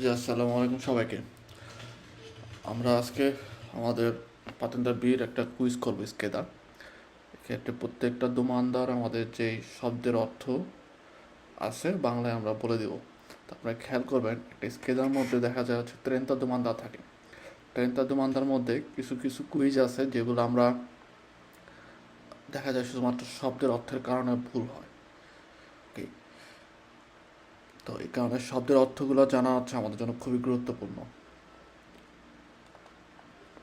জি, আসসালামু আলাইকুম সবাইকে। আমরা আজকে আমাদের পাতেন্দার বিয়ের একটা কুইজ করব স্কেদার। এক্ষেত্রে প্রত্যেকটা দোমানদার আমাদের যেই শব্দের অর্থ আছে, বাংলায় আমরা বলে দেব। তো আপনারা খেয়াল করবেন, একটা স্কেদার মধ্যে দেখা যায় হচ্ছে ট্রেনটা দোমানদার থাকে। ট্রেনটা দোমানদার মধ্যে কিছু কিছু কুইজ আছে যেগুলো আমরা দেখা যায় শুধুমাত্র শব্দের অর্থের কারণে ভুল হয়। তো এই কারণে শব্দের অর্থগুলো জানা হচ্ছে আমাদের জন্য খুবই গুরুত্বপূর্ণ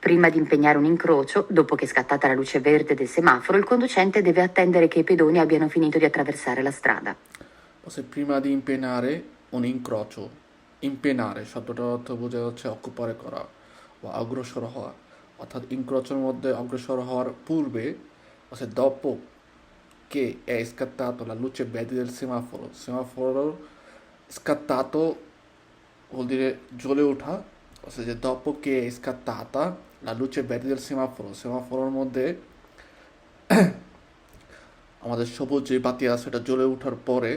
Prima di impegnare un incrocio, dopo che è scattata la luce verde del semaforo, il conducente deve attendere che i pedoni abbiano finito di attraversare la strada. বলছে prima di impenare un incrocio impenare শব্দটার অর্থ বোঝা যাচ্ছে অকুপারে করা বা অগ্রসর হওয়া অর্থাৎ ইনক্রোচের মধ্যে অগ্রসর হওয়ার পূর্বে বলছে dopo che è scattato la luce verde del semaforo semaforo scattato vuol dire জ্বলে ওঠা বলছে যে dopo che è scattata la luce verde del semaforo semaforoর মধ্যে আমাদের সবুজ যে বাতি আছে সেটা জ্বলে ওঠার পরে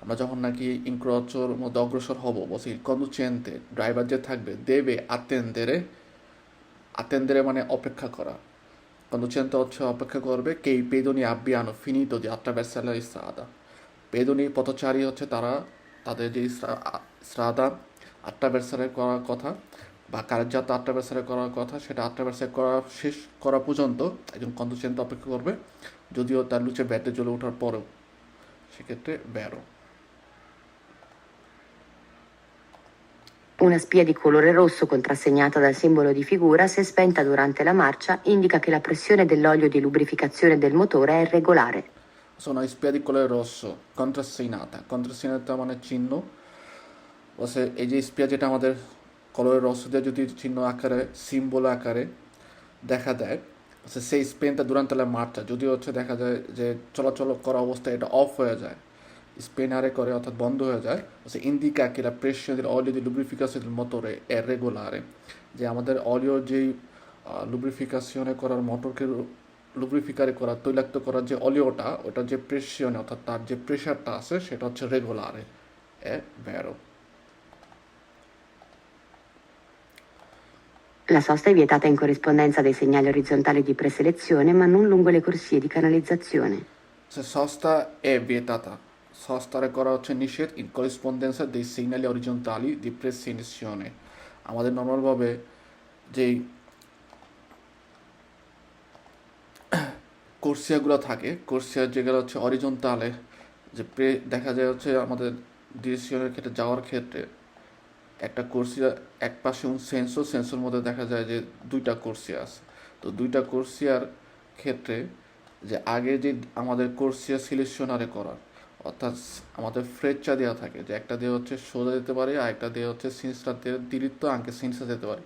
আমরা যখন নাকি ইনক্রোচর মধ্যে অগ্রসর হব বসে কন্ডুচেন্তে ড্রাইভার যে থাকবে দেবে আতেন্দেরে আতেন্দেরে মানে অপেক্ষা করা কন্ডুচেন্তে হচ্ছে অপেক্ষা করবে কে i pedoni abbiano finito di attraversare la strada পেদনি পথচারী হচ্ছে তারা তাদের যে স্রাদা আট্টাবেসারে করার কথা বা কার্যাত আট্টাবেসারে করার কথা সেটা আট্টাবেসারে করা শেষ করা পর্যন্ত একজন কন্ডুচেন্ট অপেক্ষা করবে যদিও তার লুচে ব্যাটে জ্বলে ওঠার পরেও সেক্ষেত্রে ব্যারো Una spia di colore rosso contrassegnata dal simbolo di figura, se spenta durante la marcia, indica che la pressione dell'olio di lubrificazione del motore è regolare. Sono spia di colore rosso contrassegnata contrassegnata মানে চিহ্ন বলছে এই যে স্পিয়া যেটা আমাদের কলরের রস দিয়ে যদি চিহ্ন আকারে সিম্বল আকারে দেখা দেয় সেই স্পেনটা durante la marcia যদি হচ্ছে দেখা যায় যে চলাচল করা অবস্থায় এটা অফ হয়ে যায় স্পেনারে করে অর্থাৎ বন্ধ হয়ে যায় che la pressione dell'olio di lubrificazione del motore è regolare. যে আমাদের অলিও যেই লুব্রিফিকেশনে করার মোটরকে লুব্রিফিকারে করা তৈলাক্ত করার যে অলিওটা ওটা যে প্রেশিয়নে অর্থাৎ তার যে প্রেশারটা আছে সেটা হচ্ছে রেগুলারে এ ভ্যারো La sosta è vietata in corrispondenza dei segnali orizzontali di preselezione, ma non lungo le corsie di canalizzazione. সে সস্তা এ vietata সস্তারে করা হচ্ছে নিষেধ ইন করেসপন্ডেন্সা দে সিগনালি অরিজন্টালি দি প্রেসিনিশনে আমাদের নর্মালভাবে যেই কোর্সিয়াগুলো থাকে কোর্সিয়ার যেগুলো হচ্ছে অরিজন্টালে, যে প্রে দেখা যায় হচ্ছে আমাদের ডিসিশনের ক্ষেত্রে, যাওয়ার ক্ষেত্রে একটা কোর্সিয়া এক পাশে সেন্সর সেন্সোর মধ্যে দেখা যায় যে দুইটা কোর্সিয়া আছে। তো দুইটা কোর্সিয়ার ক্ষেত্রে যে আগে যে আমাদের কোর্সিয়া সিলেকশনারে করার, অর্থাৎ আমাদের ফ্রেচা দেওয়া থাকে, যে একটা দিয়ে হচ্ছে সোজা যেতে পারে আর একটা দিয়ে হচ্ছে সিন্সটা দিয়ে দিরিত্ব আঙ্কে সিন্সা যেতে পারে।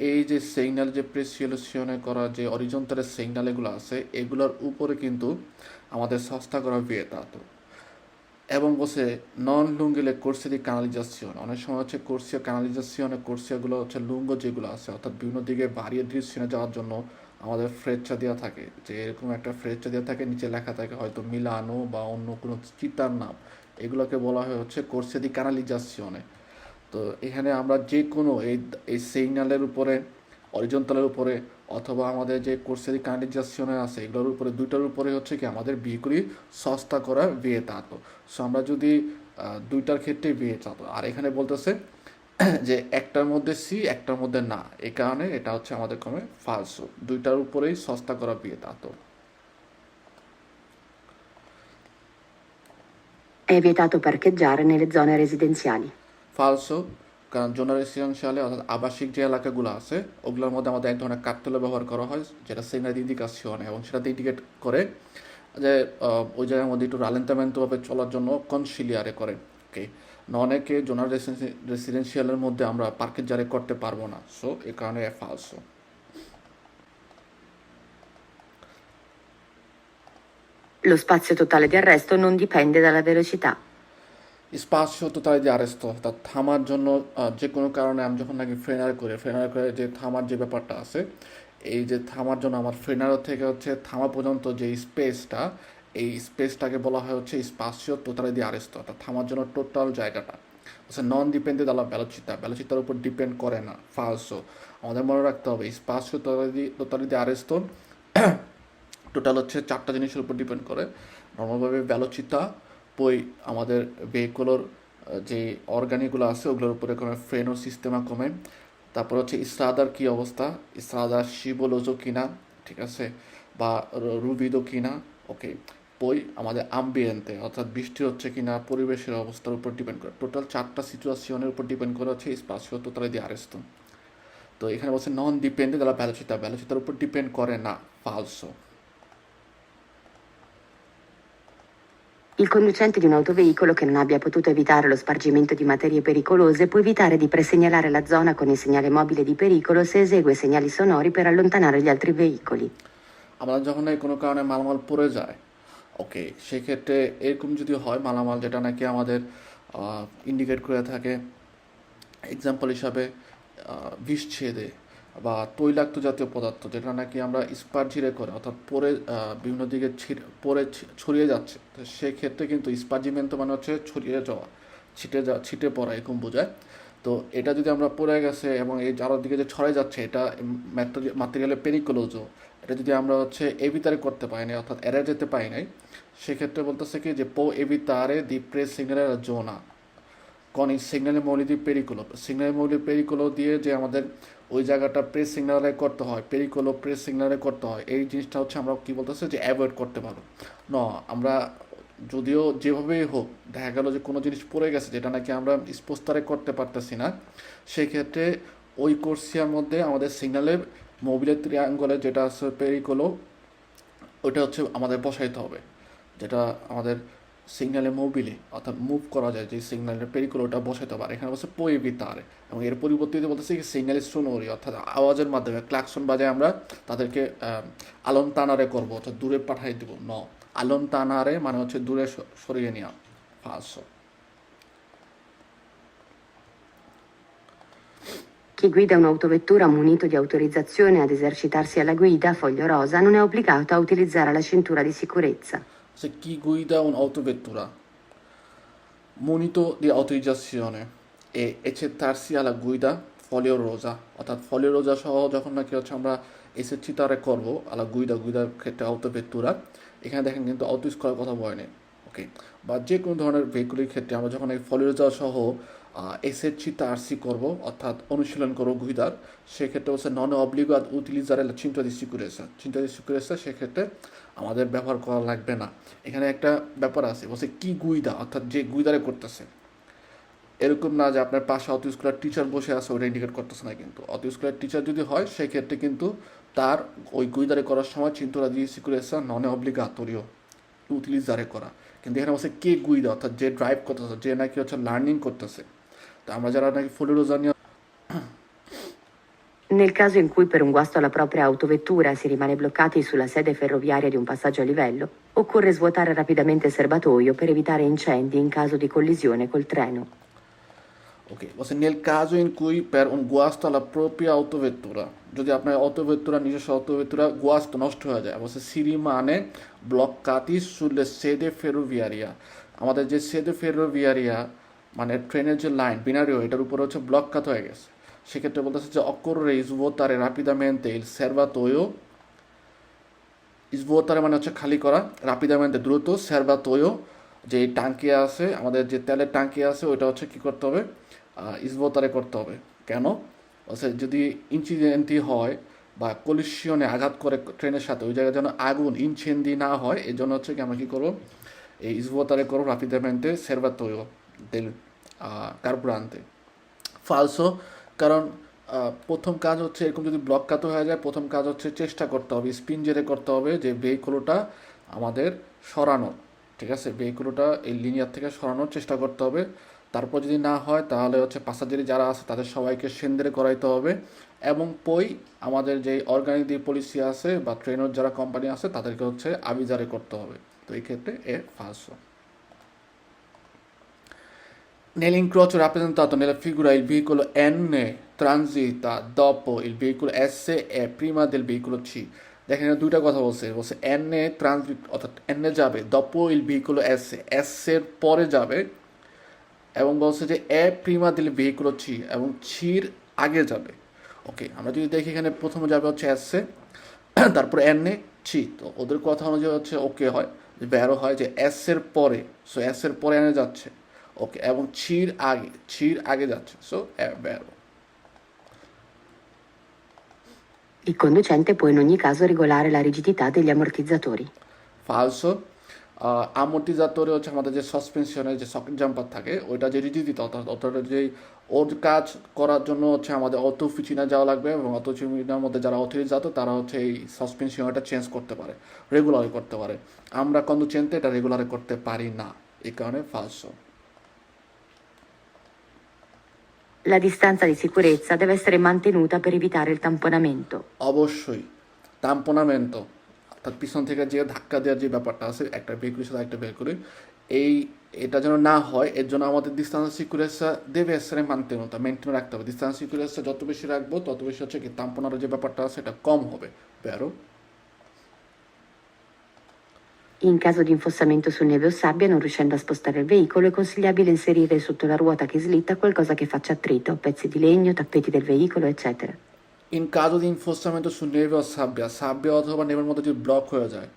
এই যে সিগন্যাল যে প্রেসিলেশনে করা যে অরিজন্টালের সিগন্যাল এগুলো আছে, এগুলোর উপরে কিন্তু আমাদের সস্তা করা vietato এবং বসে নন লুঙ্গিলে কোর্সে দি কানালিজাসিয়ন অনেক সময় হচ্ছে কোর্সিয়া কানালিজাসিয়নে কোর্সিয়াগুলো হচ্ছে লুঙ্গ যেগুলো আছে, অর্থাৎ বিভিন্ন দিকে বাড়িয়ে দৃশ্যনে যাওয়ার জন্য আমাদের ফ্রেচা দেওয়া থাকে। যে এরকম একটা ফ্রেচা দেওয়া থাকে, নিচে লেখা থাকে হয়তো মিলানো বা অন্য কোনো চিতার নাম, এগুলোকে বলা হয় হচ্ছে কোর্সে দি কানালিজাসিয়নে তো এখানে আমরা যে কোনো এই এই সিগন্যালের উপরে অরিজন্টালের উপরে, অথবা আমাদের যে কোর্সের কানেকশনে আছে, এগুলোর উপরে, দুইটার উপরে হচ্ছে কি আমাদের বিয়েগুলি সস্তা করা বিয়ে তাতো সো আমরা যদি দুইটার ক্ষেত্রে বিয়ে চাতো আর এখানে বলতেছে যে একটার মধ্যে সি, একটার মধ্যে না। এই কারণে এটা হচ্ছে আমাদের কমে ফালসো দুইটার উপরেই সস্তা করা বিয়ে তাতো È vietato parcheggiare nelle zone residenziali. ফালসো কারণ জোনার রেসিডেন্সিয়ালে অর্থাৎ আবাসিক যে এলাকাগুলো আছে, ওগুলোর মধ্যে আমাদের এক ধরনের কার্তেলে ব্যবহার করা হয়, যেটা সিগনাল ইন্ডিকেশন এবং সেটাতে ইন্ডিকেট করে, যে ওই জায়গার মধ্যে একটু রালেন্তামেন্টভাবে চলার জন্য কনসিলিয়ারে করে ওকে অনেকে জোনার রেসিডেন্সিয়ালের মধ্যে আমরা পার্কের জারে করতে পারব না সো এ কারণে ফালসো Lo spazio totale di arresto non dipende dalla velocità. স্পাসিও তো তাই যে আরেস্ট অর্থাৎ থামার জন্য যে কোনো কারণে আমি যখন নাকি ফ্রেনার করি, ফ্রেনার করে যে থামার যে ব্যাপারটা আছে, এই যে থামার জন্য আমার ফ্রেনার থেকে হচ্ছে থামা পর্যন্ত যে স্পেসটা, এই স্পেসটাকে বলা হয় হচ্ছে স্পাসিও টোটালি দিয়ে আরেস্ট অর্থাৎ থামার জন্য টোটাল জায়গাটা। বলছে নন ডিপেন্ডেন্ট আলা ব্যালোচিতা ব্যালোচিতার উপর ডিপেন্ড করে না ফালসো আমাদের মনে রাখতে হবে স্পাসিও দিয়ে আরেস্তো, টোটাল হচ্ছে চারটা জিনিসের উপর ডিপেন্ড করে। নর্মালভাবে ব্যালোচিতা পই আমাদের ভেহিকুলোর যে অর্গানিকগুলো আছে, ওগুলোর উপরে কোনো ফ্রেনো সিস্টেমা কমে। তারপর হচ্ছে ইসরাদার কি অবস্থা? ইসরাদার শিবলোজো কিনা? ঠিক আছে? বা রুবিদো কিনা? ওকে। পই আমাদের আম্বিয়েন্তে অর্থাৎ বৃষ্টি হচ্ছে কিনা, পরিবেশের অবস্থার উপর ডিপেন্ড করে। টোটাল চারটা সিচুয়েশনের উপর ডিপেন্ড করে হচ্ছে স্পাসিও তোতালে দিয়ে আরেস্তো। তো এখানে বলছে নন ডিপেন্ডেন্ট তারা ব্যালোচিতা ব্যালোচিতার উপর ডিপেন্ড করে না ফালসো Il conducente di un autoveicolo che non abbia potuto evitare lo spargimento di materie pericolose può evitare di presegnalare la zona con il segnale mobile di pericolo se esegue segnali sonori per allontanare gli altri veicoli. আমরা যখন কোনো কারণে মালামাল পড়ে যায় ওকে সেক্ষেত্রে এরকম যদি হয় মালামাল যেটা নাকি আমাদের ইন্ডিকেট করে থাকে এক্সাম্পল হিসাবে বিষ ছেদে বা তৈলাক্ত জাতীয় পদার্থ, যেটা নাকি আমরা স্পার্জিরে করে অর্থাৎ পরে বিভিন্ন দিকে পরে ছড়িয়ে যাচ্ছে। তো সেক্ষেত্রে কিন্তু স্পার্জিমেন্ট মানে হচ্ছে ছড়িয়ে যাওয়া, ছিটে যা, ছিটে পড়া এরকম বোঝায়। তো এটা যদি আমরা পড়ে গেছে এবং এই যার দিকে যে ছড়াই যাচ্ছে, এটা মাটেরিয়ালে পেরিকোলোজো এটা যদি আমরা হচ্ছে এভিতারে করতে পারি নাই, অর্থাৎ এড়ে যেতে পারি নাই, সেক্ষেত্রে বলতেছে কি যে পো এভিতারে দি প্রেস জোনা। Con il segnale moli di pericolo signal মৌলি পেরিকোলো দিয়ে যে আমাদের ওই জায়গাটা প্রেস সিগনালে করতে হয় পেরিকোলো প্রেস সিগনালে করতে হয়, এই জিনিসটা হচ্ছে আমরা কি বলতেছে যে অ্যাভয়েড করতে পারো। ন, আমরা যদিও যেভাবেই হোক, দেখা গেল যে কোনো জিনিস পড়ে গেছে, যেটা নাকি আমরা স্পোস্তারে করতে পারতেছি না, সেক্ষেত্রে ওই কোর্সিয়ার মধ্যে আমাদের সিগনালের মোবিলের ত্রিয়াঙ্গলে যেটা আছে পেরিকোলো ওটা হচ্ছে আমাদের বসাইতে হবে, যেটা আমাদের সিগন্যালে মোবিলে অর্থাৎ মুভ করা যায় যে সিগন্যালের পেরিকোল ওটা বসাইতে পারে। এখানে বলছে পোয়েবি তার। এবং এর পরিবর্তিতে বলতেছে কি সিগন্যালের সোনোরি অর্থাৎ আওয়াজের মাধ্যমে ক্লাকসন বাজায় আমরা তাদেরকে আহ, আলন তানারে করব অর্থাৎ দূরে পাঠাই দেবো। ন। আলন তানারে মানে হচ্ছে দূরে স- সরিয়ে নেওয়া ফাঁসো। Chi guida un'autovettura munito di autorizzazione ad esercitarsi alla guida, foglio rosa, non è obbligato a utilizzare la cintura di sicurezza. Se chi guida un'autovettura munito di autorizzazione e eccettarsi alla guida foglio rosa অর্থাৎ ফলিও রোজা সহ যখন নাকি হচ্ছে আমরা এসেছিতারে করব, আলা গুইদা গুইদার ক্ষেত্রে অটোভেটুরা এখানে দেখেন কিন্তু অটো ইউজ করার কথা বলে নেই। ওকে? বা যে কোনো ধরনের ভেহিকুলের ক্ষেত্রে আমরা যখন এই ফলিও রোজা সহ এসেছিতা আরসি করব, অর্থাৎ অনুশীলন করব গুইদার সেক্ষেত্রে হচ্ছে নন অব্লিগো ad utilizzare la cinta di sicurezza cinta di sicurezza সেক্ষেত্রে আমাদের ব্যবহার করা লাগবে না। এখানে একটা ব্যাপার আছে, বলছে কি গুইদা অর্থাৎ যে গুইদারে করতেছে। এরকম না যে আপনার পাশে অত স্কুলের টিচার বসে আছে ওটা ইন্ডিকেট করতেছে না কিন্তু। অত স্কুলের টিচার যদি হয়, সেক্ষেত্রে কিন্তু তার ওই গুইদারে করার সময় চিন্তা দিয়ে সিকুরেসা নন অব্লিগাতরিও উতিলিজারে করা। কিন্তু এখানে বলছে কে গুইদা অর্থাৎ যে ড্রাইভ করতেছে, যে নাকি হচ্ছে লার্নিং করতেছে। আমরা যারা নাকি ফলিরোজা নিয়ে Nel caso in cui per un guasto alla propria autovettura si rimane bloccati sulla sede ferroviaria di un passaggio a livello, occorre svuotare rapidamente il serbatoio per evitare incendi in caso di collisione col treno. ওকে বলছে nail কাজো in কুই পের un guasto alla propria autovettura যদি আপনার অটোভেত্তুরা নিজস্ব অটোভেত্তুরা গুয়াস্ত নষ্ট হয়ে যায় বলছে সিরি মানে ব্লকাতি সুলে সেদে ফেরোভিয়ারিয়া আমাদের যে সেদে ফেরোভিয়ারিয়া মানে ট্রেনের যে লাইন বিনারিও এটার উপরে হচ্ছে ব্লকাত হয়ে গেছে। সেক্ষেত্রে বলতেছে যে অক্করে ইসভোতারে রাপিদামেন্তে ইল সেরভাতোয়ো ইসভোতারে মানে হচ্ছে খালি করা রাপিদামেন্তে দ্রুত সেরভাতোয়ো যে টাঙ্কি আছে, আমাদের যে তেলের টাঙ্কি আছে, ওইটা হচ্ছে কি করতে হবে? ইসভোতারে করতে হবে। কেন? বলছে, যদি ইনসিডেন্টই হয় বা কলিশনে আঘাত করে ট্রেনের সাথে, ওই জায়গায় যেন আগুন ইনচেন্দি না হয় এই জন্য হচ্ছে কি আমরা কী করব? এই ইসভোতারে করব রাপিদামেন্তে সেরভাতোয়ো দেল কার্বুরান্তে ফালসো, কারণ প্রথম কাজ হচ্ছে এরকম যদি ব্লক কাতো হয়ে যায়, প্রথম কাজ হচ্ছে চেষ্টা করতে হবে স্পিন জেরে করতে হবে যে ভেহিকুলোটা আমাদের সরানোর ঠিক আছে? ভেহিকুলোটা এই লিনিয়ার থেকে সরানোর চেষ্টা করতে হবে। তারপর যদি না হয়, তাহলে হচ্ছে পাসাজারি যারা আছে, তাদের সবাইকে সেন্দেরে করাইতে হবে এবং পই আমাদের যে অর্গানিক দিয়ে পলিসি আছে বা ট্রেনের যারা কোম্পানি আছে, তাদেরকে হচ্ছে আবিজারে করতে হবে। তো এই ক্ষেত্রে এ ফালসো। Nell'incrocio rappresentato nella figura il veicolo N transita dopo il veicolo S e prima del veicolo C. দেখেন এখানে দুইটা কথা বলছে বলছে N এ ট্রানজিট অর্থাৎ N এ যাবে দপো ইল ভেহিকুলো S এস এর পরে যাবে এবং বলছে যে এ প্রিমা দিলে ভেহিকুলো ছি এবং ছির আগে যাবে ওকে আমরা যদি দেখি এখানে প্রথমে যাবে হচ্ছে এস এসে তারপর এন এ ছি তো ওদের কথা অনুযায়ী হচ্ছে ওকে হয় ব্যারো হয় যে এস এর পরে সো এস এর পরে এনে যাচ্ছে ওকে এবং ছির আগে ছির আগে যাচ্ছে সো ব্যারো Il conducente può in ogni caso regolare la rigidità degli ammortizzatori. ফালসো আমর্টিজাতরে হচ্ছে আমাদের যে সাসপেনশনের যে সকেট জাম্পার থাকে ওইটা যে রিজিডিটি অর্থাৎ অতটা যে ওর কাজ করার জন্য হচ্ছে আমাদের অত অফিসিনা যাওয়া লাগবে এবং অত অফিসিনার মধ্যে যারা অথরিজাত তারা হচ্ছে এই সাসপেনশনটা চেঞ্জ করতে পারে রেগুলারে করতে পারে। আমরা কন্ডুচেন্টে এটা রেগুলারে করতে পারি না এই কারণে ফালসো La distanza di sicurezza deve essere mantenuta per evitare il tamponamento. অবশ্যই। তাম্পোনামেন্টো অর্থাৎ পিছন থেকে যে ধাক্কা দেওয়ার যে ব্যাপারটা আছে, একটা ভেহিকুলের সাথে একটা ভেহিকুলে এই, এটা যেন না হয়, এর জন্য আমাদের ডিস্টান্স সিকিউরেন্সটা দেবে এসে মানতেনতা মেনটেন রাখতে হবে। ডিস্টান্স সিকিউরেন্সটা যত বেশি রাখব, তত বেশি হচ্ছে কি তাম্পনার যে ব্যাপারটা আছে, এটা কম হবে। প্যারো In caso di infossamento su neve o sabbia, non riuscendo a spostare il veicolo, è consigliabile inserire sotto la ruota che slitta qualcosa che faccia attrito, pezzi di legno, tappeti del veicolo, eccetera. ইন কাজো দি enforcement সু নেভে ও সাববিয়া সাববিয়া অথবা নেভের মধ্যে যদি block হয়ে যায়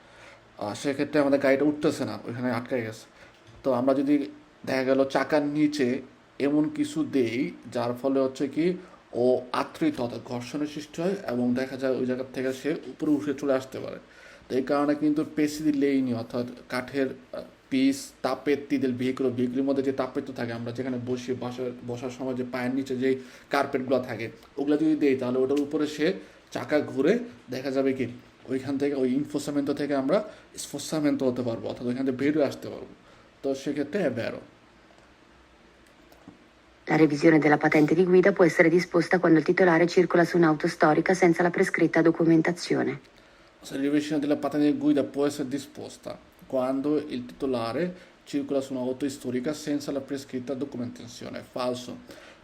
সেক্ষেত্রে আমাদের গাড়িটা উঠতেছে না ওইখানে আটকে গেছে তো আমরা যদি দেখা গেল চাকার নিচে এমন কিছু দেই যার ফলে হচ্ছে কি ও আত্রিত অর্থাৎ ঘর্ষণের সৃষ্টি হয় এবং দেখা যায় ওই জায়গা থেকে সে উপরে উঠে চলে আসতে পারে তো এই কারণে কিন্তু পেসি লেইনি অর্থাৎ কাঠের পিস, তাপের দিল ভেহিকুল, ভেহিকুলের মধ্যে যে তাপের তো থাকে, আমরা যেখানে বসি, বসার বসার সময় যে পায়ের নিচে যে কার্পেটগুলো থাকে, ওগুলো যদি দেই, তাহলে ওটার উপরে সে চাকা ঘুরে দেখা যাবে কি, ওইখান থেকে ওই ইনফোসামেন্ট থেকে আমরা স্ফোসামেন্ট হতে পারব, অর্থাৎ ওইখান থেকে বেরোয় আসতে পারব তো সেক্ষেত্রে ব্যারো La revisione della patente di guida può essere disposta quando il titolare circola su un'auto storica senza la prescritta documentazione. La revisione della patente di guida può essere disposta quando il titolare circola su un'auto storica senza la prescritta documentazione. Falso.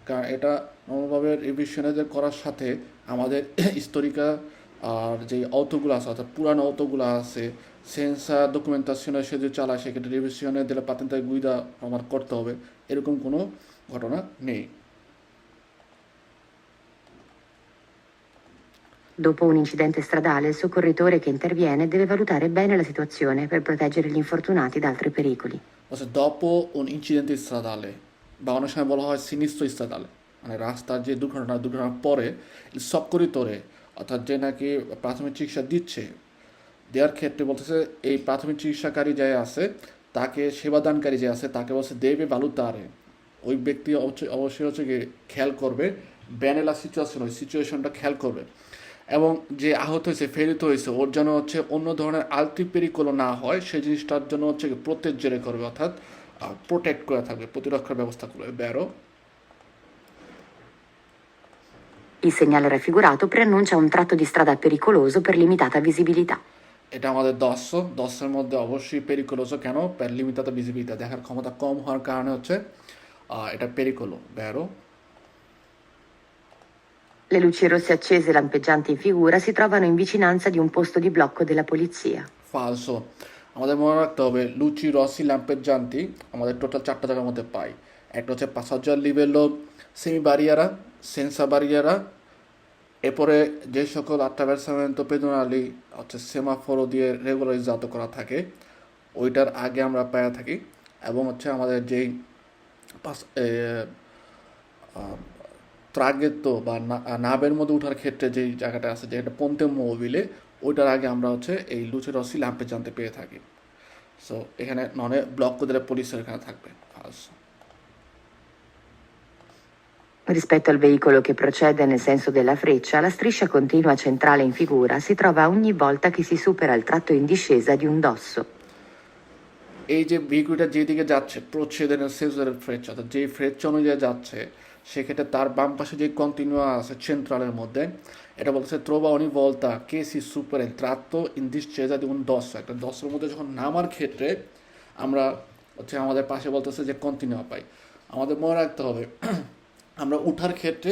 কারণ এটা নর্মালভাবে রিভিশনের করার সাথে আমাদের হিস্টোরিকা আর যে অটোগুলো আছে অর্থাৎ পুরানো অটোগুলো আছে সেন্সার ডকুমেন্টেশনে সে যদি চালায় সেক্ষেত্রে রিভিশনে দিলে পাতেন্ট গুইদা আমার করতে হবে এরকম কোনো ঘটনা নেই Dopo un incidente stradale, il soccorritore che interviene deve valutare bene la situazione per proteggere gli infortunati da altri pericoli. বলছে dopo un incidente stradale বা অনেক সময় বলা হয় সিনিস্টো stradale মানে রাস্তার যে দুর্ঘটনা দুর্ঘটনার পরে soccorritore অর্থাৎ যে নাকি প্রাথমিক চিকিৎসা দিচ্ছে দেওয়ার ক্ষেত্রে বলতেছে এই প্রাথমিক চিকিৎসাকারী যে আছে তাকে সেবাদানকারী যে আছে তাকে বলছে দেবে বালুতারে ওই ব্যক্তি অবশ্যই হচ্ছে খেয়াল করবে ব্যানেলা সিচুয়েশন ওই সিচুয়েশনটা খেয়াল করবে এবং যে আহত হয়েছে ফেরিত হয়েছে ওর যেন হচ্ছে অন্য ধরনের আলটি পেরিকোলো না হয় সেই জিনিসটার জন্য হচ্ছে প্রত্যেক করবে অর্থাৎ প্রোটেক্ট করে থাকবে প্রতিরক্ষার ব্যবস্থা করবে। ব্যারো? Il segnale raffigurato preannuncia un tratto di strada pericoloso per limitata visibilità. এটা আমাদের দশ দশের মধ্যে অবশ্যই পেরিকোলোসো কেন? লিমিটাত ভিজিবিলিটি দেখার ক্ষমতা কম হওয়ার কারণে হচ্ছে এটা পেরিকোলো ব্যারো? Le luci rosse accese, lampeggianti in figura, si trovano in vicinanza di un posto di blocco della polizia. ফালসো আমাদের মনে রাখতে হবে লুচি রসি ল্যাম্পের জানতি আমাদের টোটাল চারটা জায়গার মধ্যে পাই একটা হচ্ছে পাসাজ্জার লিভেলো সেমি বারিয়ারা সেন্সা বারিয়ারা এরপরে যে সকল আট্টাভেরসামেন্টো পেদোনালি হচ্ছে সেমাফোরো দিয়ে রেগুলারিজাত করা থাকে ওইটার আগে আমরা পায়া থাকি এবং হচ্ছে আমাদের যেই পাস ত্রাগেত্তো বা নাবের মধ্যে ওঠার ক্ষেত্রে যেই জায়গাটা আছে যেটা পন্তে মোবিলে ওইটার আগে আমরা হচ্ছে এই লুচি রসি ল্যাম্পে জানতে পেয়ে থাকি সো এখানে ননে ব্লক করে পুলিশের এখানে থাকবে ফালস Rispetto al veicolo che procede nel senso della freccia, la striscia continua centrale in figura si trova ogni volta che si supera il tratto in discesa di un dosso. এই যে ভেহিকুলটা যেদিকে যাচ্ছে প্রচ্ছেদের সেন্সরের ফ্রেচ অর্থাৎ যে ফ্রেচ অনুযায়ী যাচ্ছে সেক্ষেত্রে তার বাম পাশে যে কন্টিনিউ আছে সেন্ট্রালের মধ্যে, এটা বলতেছে ত্রোবা অনি ভলতা কে সি সুপার এন ট্রাত্তো ইন দিস চেজা দেখুন দশ একটা দশের মধ্যে যখন নামার ক্ষেত্রে আমরা হচ্ছে আমাদের পাশে বলতেছে যে কন্টিনিউ পাই। আমাদের মনে রাখতে হবে, আমরা উঠার ক্ষেত্রে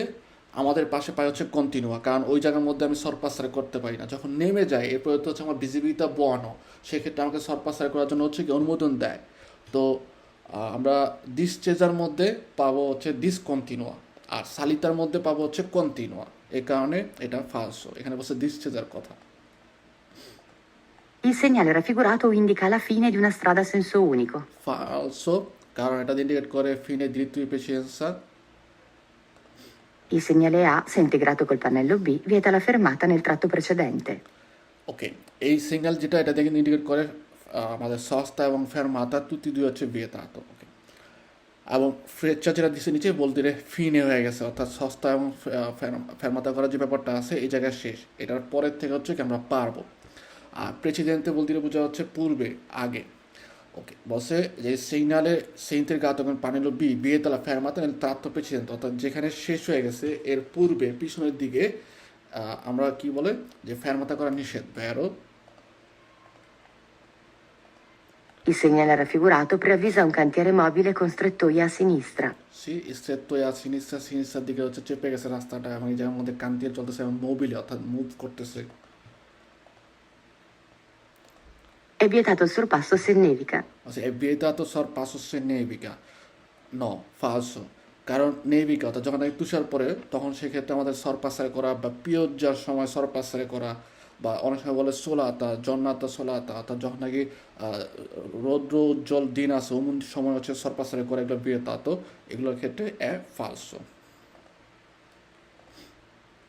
আমাদের পাশে পাই হচ্ছে কন্টিনিউয়া কারণ ওই জায়গার মধ্যে আমি সরপাসারে করতে পারি না। যখন নেমে যায়, এরপরে তো হচ্ছে আমার ভিজিবিলিটা বোয়ানো, সেক্ষেত্রে আমাকে সরপাসারে করার জন্য হচ্ছে কি অনুমোদন দেয়। তো আমরা ডিসচেজার মধ্যে পাবো হচ্ছে ডিসকন্টিনুয়া আর সালিতার মধ্যে পাবো হচ্ছে কন্টিনুয়া এই কারণে এটা ফালসো এখানে বলছে ডিসচেজার কথা Il segnale raffigurato indica la fine di una strada a senso unico. ফালসো কারণ এটা ইন্ডিকেট করে ফিনে দ্বিতীয় পেশিয়েন্সার Il segnale A, se integrato col pannello B, vieta la fermata nel tratto precedente. ওকে এই সিগন্যাল যেটা এটা দেখে ইন্ডিকেট করে আমাদের সস্তা এবং ফেরমাতা তুতি দুই হচ্ছে বিয়েতাতো ওকে এবং ফ্রেচ্চা যেটা দিচ্ছে নিচে, বলতে রে, ফিনে হয়ে গেছে, অর্থাৎ সস্তা এবং ফের- ফেরমাতা করার যে ব্যাপারটা আছে, এই জায়গায় শেষ। এটার পরের থেকে হচ্ছে কি আমরা পারব। আর প্রেসিডেন্টে বলতে বোঝা হচ্ছে পূর্বে, আগে ওকে বসে যে, সিগনালে সেইন্তের গা তখন পানিলো বি বিয়ে তালা ফেরমাতা তার তো প্রেসিডেন্ট অর্থাৎ যেখানে শেষ হয়ে গেছে, এর পূর্বে, পিছনের দিকে আমরা কি বলে, যে ফেরমাতা করা নিষেধ ভেরো Il segnale raffigurato preavvisa un cantiere mobile con strettoia a sinistra. সি স্ট্রেট আর সিনিস্টার সিনিস্টার দিকে হচ্ছে চেপে গেছে রাস্তাটা এবং এই মধ্যে কান্তিয়ে চলতেছে এবং মোবিলে অর্থাৎ মুভ করতেছে È vietato il sorpasso se nevica. আচ্ছা è vietato il sorpasso se nevica no falso কারণ নেভিকা অর্থাৎ যখন তুষার পরে তখন সেক্ষেত্রে আমাদের সরপাসারে করা বা পিওজার সময় সরপাসারে করা বা অনেক সময় বলে সোলাতা জন্নাতা সোলাতা অর্থাৎ যখন নাকি রৌদ্র উজ্জ্বল দিন আছে অমন সময় হচ্ছে সরপাসারে করে এগুলো বিয়ে তো এগুলোর ক্ষেত্রে এ ফালসো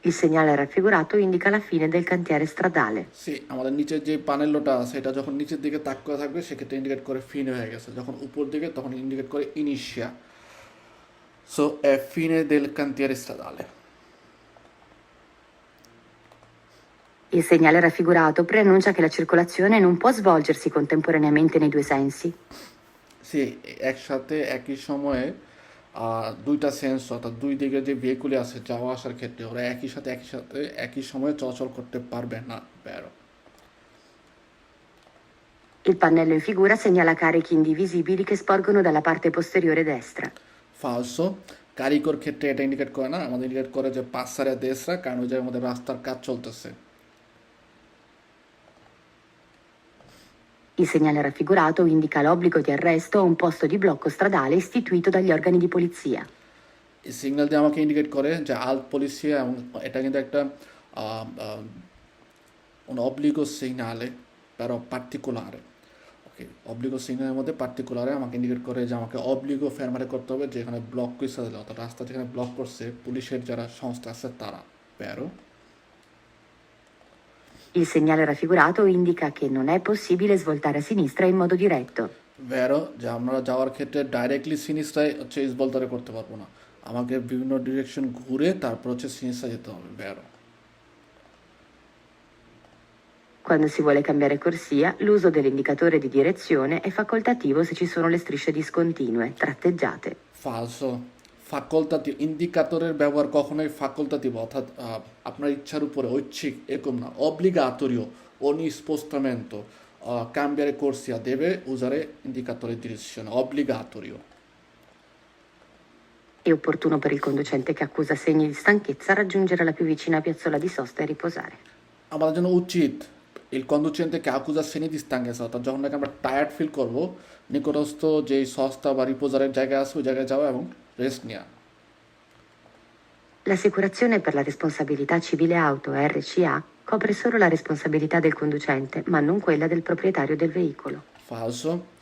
Il segnale raffigurato indica la fine del cantiere stradale. সে আমাদের নিচের যে পানেলোটা আছে এটা যখন নিচের দিকে তাক করে থাকবে সেক্ষেত্রে ইন্ডিকেট করে ফিনে হয়ে গেছে। যখন উপর দিকে তখন ইন্ডিকেট করে ইনিশিয়া সো এ ফিনে দেল cantiere stradale. Il segnale raffigurato preannuncia che la circolazione non può svolgersi contemporaneamente nei due sensi. সে একসাথে একই সময়ে দুইটা সেন্স অর্থাৎ দুই দিকে যে ভেহিকুলি আছে যাওয়া আসার ক্ষেত্রে ওরা একই সাথে একই সাথে একই সময়ে চলাচল করতে পারবে না বেরো Il pannello in figura segnala carichi indivisibili che sporgono dalla parte posteriore destra. ফালসো কারিগর ক্ষেত্রে এটা ইন্ডিকেট করে না আমাদের ইন্ডিকেট করে যে পাঁচসারে দেশরা কারণ ওই জায়গার মধ্যে রাস্তার কাজ চলতেছে Il segnale raffigurato indica l'obbligo di arresto a un posto di blocco stradale istituito dagli organi di polizia. এই সিগন্যাল দিয়ে আমাকে ইন্ডিকেট করে যে আল পলিসিয়া এবং এটা কিন্তু একটা un obbligo segnale però particolare ওকে অবলিগো সিগন্যালের মধ্যে পার্টিকুলারে আমাকে ইন্ডিকেট করে যে আমাকে অবলিগো ফেরমারে করতে হবে যেখানে ব্লক করেছে অর্থাৎ রাস্তা যেখানে ব্লক করছে পুলিশের যারা সংস্থা আছে তারা প্যারো Il segnale raffigurato indica che non è possibile svoltare a sinistra in modo diretto. ভ্যারো যে আমরা যাওয়ার ক্ষেত্রে ডাইরেক্টলি সিনিসটাই হচ্ছে ইসবলতারে করতে পারবো না আমাকে বিভিন্ন ডিরেকশন ঘুরে তারপর হচ্ছে সিনিসটা যেতে হবে ভ্যারো Quando si vuole cambiare corsia, l'uso dell'indicatore di direzione è facoltativo se ci sono le strisce discontinue, tratteggiate. ফালসো ফাকল্টাটিভ ইন্ডিকাটরের ব্যবহার কখনোই ফাকল্টাটিভ অর্থাৎ আপনার ইচ্ছার উপরে ঐচ্ছিক এরকম না spostamento uh, cambiare corsia deve usare indicatore di direzione obbligatorio È opportuno per il conducente che accusa segni di stanchezza raggiungere la più vicina piazzola di sosta e riposare. আমাদের জন্য উচিত il conducente che accusa segni di stanchezza অর্থাৎ যখন নাকি আমরা tired feel করব নিকটস্থ যেই সস্তা বা রিপোজারের জায়গা আছে ওই জায়গায় যাওয়া এবং Resnia. L'assicurazione per la responsabilità civile auto RCA copre solo la responsabilità del conducente, ma non quella del proprietario del veicolo. Falso.